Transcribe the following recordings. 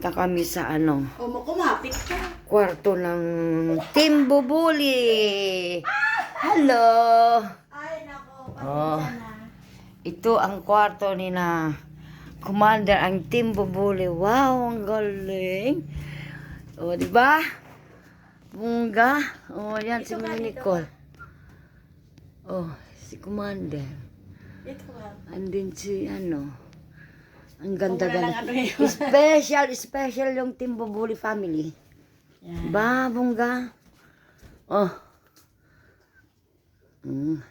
Punta kami sa ano, O, kumapit ka. kwarto ng Team Bubuli. Hello! Ay, nako. Oh. Ito ang kwarto ni na Commander ang Team Bubuli. Wow, ang galing. O, di ba? Bunga. O, yan si Dito Mami dito Nicole. Oh, si Commander. Dito ka. Andin si ano. Ang ganda ganda. ano special, special yung Team Bubuli family. Yan. Ba, bongga. Oh. Mm.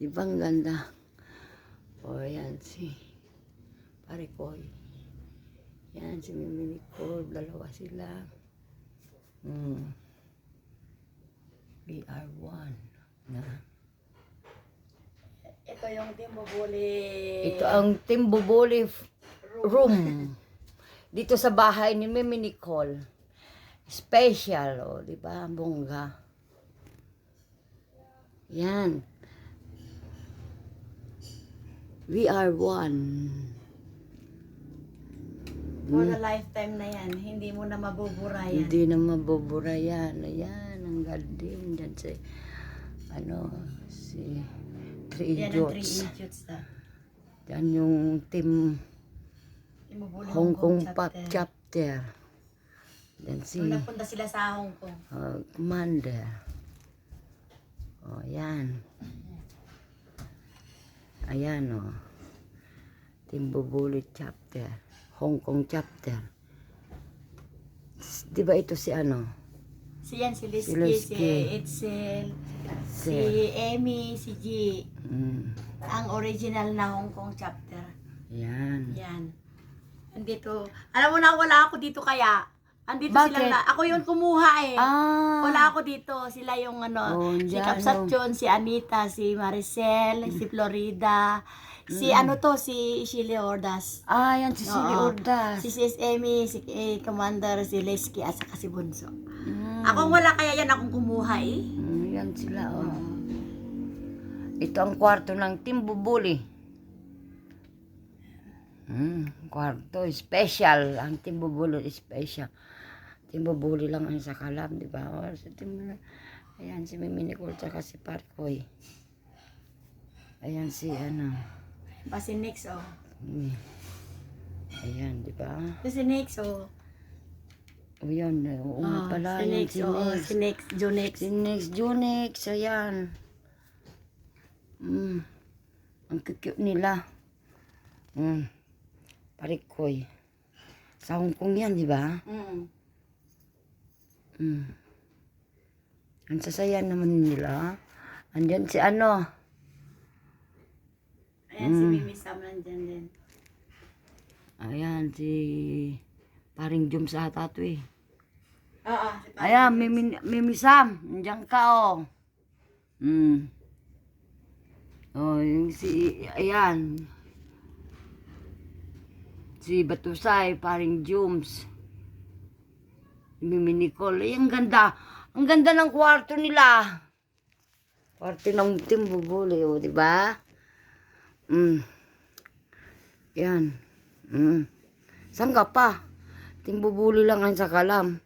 Di ba ang ganda? Oh, yan si pare ko. Yan si Mimi Nicole. Dalawa sila. Mm. We are one. Na. Ito yung timbubuli. Ito ang Team Bubuli f- room. Dito sa bahay ni Mimi Nicole. Special, oh, di ba? Bongga. Yan. We are one. For the lifetime na yan. Hindi mo na mabubura yan. Hindi na mabubura yan. Ayan, ang galing. Yan si, ano, si Three Yan ang 3 Idiots. idiots na. Yan yung team Hong Kong Pop chapter. Yan si Nung napunta sila sa Hong Kong. uh, Commander. Oh, yan. Ayan, oh. Timbubuli Chapter. Hong Kong Chapter. S- Di ba ito si ano? Si yan, si Liski, si, Liski. Si... si Amy, si G. Mm, Ang original na Hong Kong chapter. yan. Yan. Andito. Alam mo na, wala ako dito kaya. Andito Bakit? sila na. Ako yung kumuha eh. Ah! Wala ako dito. Sila yung ano, Oh, si Kapsatyon, si Anita, si Maricel, si Florida, si Mm. ano to, si Shirley Ordas. Ah, yan si Oo. Ordas. Si Sis Amy, si eh, Commander, si Leski, at saka si Bunso. Mm, Ako wala kaya yan akong kumuha eh. mm, yan sila, oh. Ito ang kwarto ng Team Bubuli. Hmm, kwarto, special. Ang Team Bubuli, special. Team Bubuli lang ang sa kalab, di ba? O, sa team, ayan, si Mimi Nicole, tsaka si Parkoy. Ayan si, ano, Pa si Nix, oh. hmm. ayan, di ba? Ito si Nix, oh. O yan, eh, oo nga Ah, pala, si Nix, si oh, Nix. si Nix, Junix. Si Nix, Junix, ayan. Mm. Ang cute nila. Mm. Parikoy. Sa Hong Kong yan, di ba? Mm. Mm. Ang sasaya naman nila. Andyan si ano. Ayan, si Mm. Mimi Sam nandyan din. Ayan, si paring Jum sa tato eh. Oo. Ayan, Mimi, Mimi Sam. Nandiyan ka oh. Mm. Oh, yung si, ayan. Si Batusay, paring Jums. Mimi Nicole. Ay, ang ganda. Ang ganda ng kwarto nila. Kwarto ng Team Bubuli, oh, di ba? Mm. Yan. Mm. Saan ka pa? Team Bubuli lang ang sa kalam.